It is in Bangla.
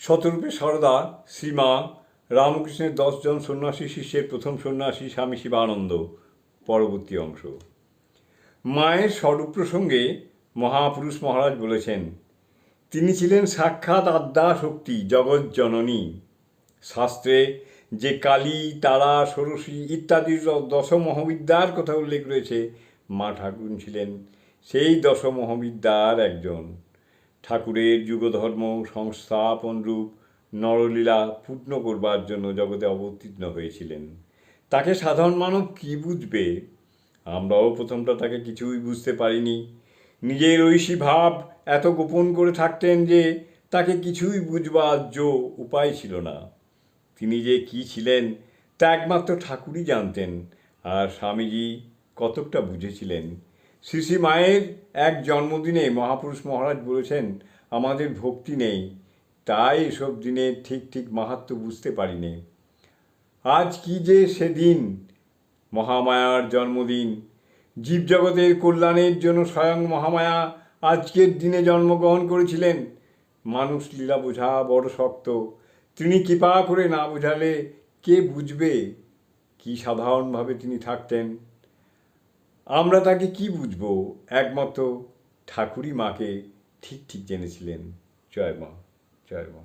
শতরূপে সারদা শ্রীমা রামকৃষ্ণের দশজন সন্ন্যাসী শিষ্যের প্রথম সন্ন্যাসী স্বামী শিবানন্দ। পরবর্তী অংশ। মায়ের স্বরূপ প্রসঙ্গে মহাপুরুষ মহারাজ বলেছেন, তিনি ছিলেন সাক্ষাৎ আদ্যা শক্তি জগৎ জননী। শাস্ত্রে যে কালী, তারা, ষোড়শী ইত্যাদি দ- দশ মহাবিদ্যার কথা উল্লেখ রয়েছে, মা ঠাকুর ছিলেন সেই দশ মহাবিদ্যার একজন। ঠাকুরের যুগধর্ম সংস্থাপন রূপ নরলীলা পূর্ণ করবার জন্য জগতে অবতীর্ণ হয়েছিলেন। তাকে সাধারণ মানব কী বুঝবে? আমরাও প্রথমটা তাকে কিছুই বুঝতে পারিনি। নিজের ঐশী ভাব এত গোপন করে থাকতেন যে তাকে কিছুই বুঝবার জো উপায় ছিল না। তিনি যে কি ছিলেন তা একমাত্র ঠাকুরই জানতেন, আর স্বামীজি কতকটা বুঝেছিলেন শ্রী মায়ের এক জন্মদিনে মহাপুরুষ মহারাজ বলেছেন, আমাদের ভক্তি নেই। তাই এসব দিনে ঠিক ঠিক মাহাত্ম্য বুঝতে পারিনি। আজ কি যে সেদিন, মহামায়ার জন্মদিন। জীবজগতের কল্যাণের জন্য স্বয়ং মহামায়া আজকের দিনে জন্মগ্রহণ করেছিলেন। মানুষ লীলা বোঝা বড় শক্ত। তিনি কৃপা করে না বোঝালে কে বুঝবে? কি সাধারণভাবে তিনি থাকতেন? আমরা তাকে কি বুঝব? একমাত্র ঠাকুরই মাকে ঠিক ঠিক জেনেছিলেন। জয় মা জয় মা।